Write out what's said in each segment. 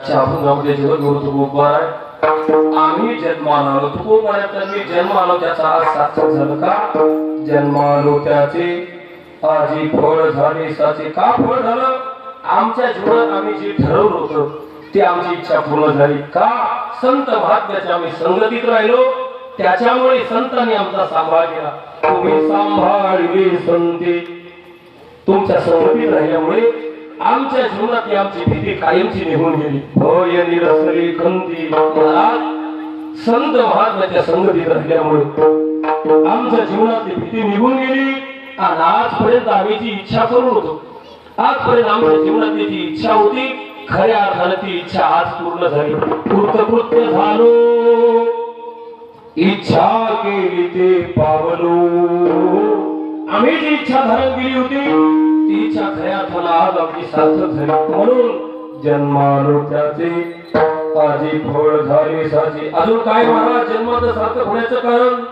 शाबूमध्ये जगद्गुरु तुकोबार आहे आम्ही जन्माला आलो तुकोबाऱ्यात मी जन्म आलो त्याचा आज सार्थक झालं का? जन्म आलो त्याचे. आजी फळ झाले साचे का फळ झालं? आमच्या जीवनात आम्ही जे ठरवलं होतं ते आमची इच्छा पूर्ण झाली का? संत महात्म्याच्या आम्ही संगतीत राहिलो. त्याच्यामुळे संतांनी आमचा सांभाळ केला. तुम्ही सांभाळले संते. तुमच्या संगतीत राहिल्यामुळे आमच्या जीवनात आमची भीती कायमची निघून गेली. भय निरसली खंती संत महात्म्याच्या संगतीत राहिल्यामुळे आमच्या जीवनातली भीती निघून गेली. आणि आजपर्यंत आम्ही जी इच्छा करून होतो आजपर्यंत आमच्या जीवनातली जी इच्छा होती खऱ्या अर्थानं ती इच्छा आज पूर्ण झाली. कृतकृत्य झालो. इच्छा केली ते पावलो. आम्ही जी इच्छा धारण केली होती ती इच्छा खऱ्या अर्थानं आज आमची झाली. म्हणून जन्मालो त्याचे आजी फळ झाली साजी. अजून काय महाराज? जन्माचं सार्थक होण्याचं कारण?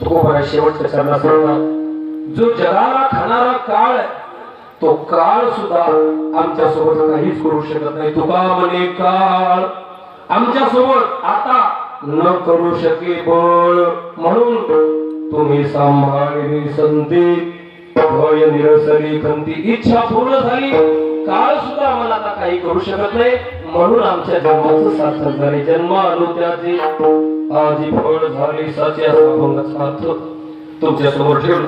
तो बघा शेवटच्या चरणात सांगतात जो जगाला खाणारा काळ तो काळ सुद्धा आमच्यासोबत काहीच करू शकत नाही. तुका म्हणे काळ आमच्यासोबत आता न करू शके बळ. म्हणून तुम्ही सांभाळली संधी भय निरसरी खंती. इच्छा पूर्ण झाली. काळ सुद्धा आम्हाला आता काही करू शकत नाही. म्हणून आमच्या जन्माचं सार्थक झाले. जन्म आलो त्याचे आजी फळ झाली. साचे असा तुमच्यासमोर ठेवलं.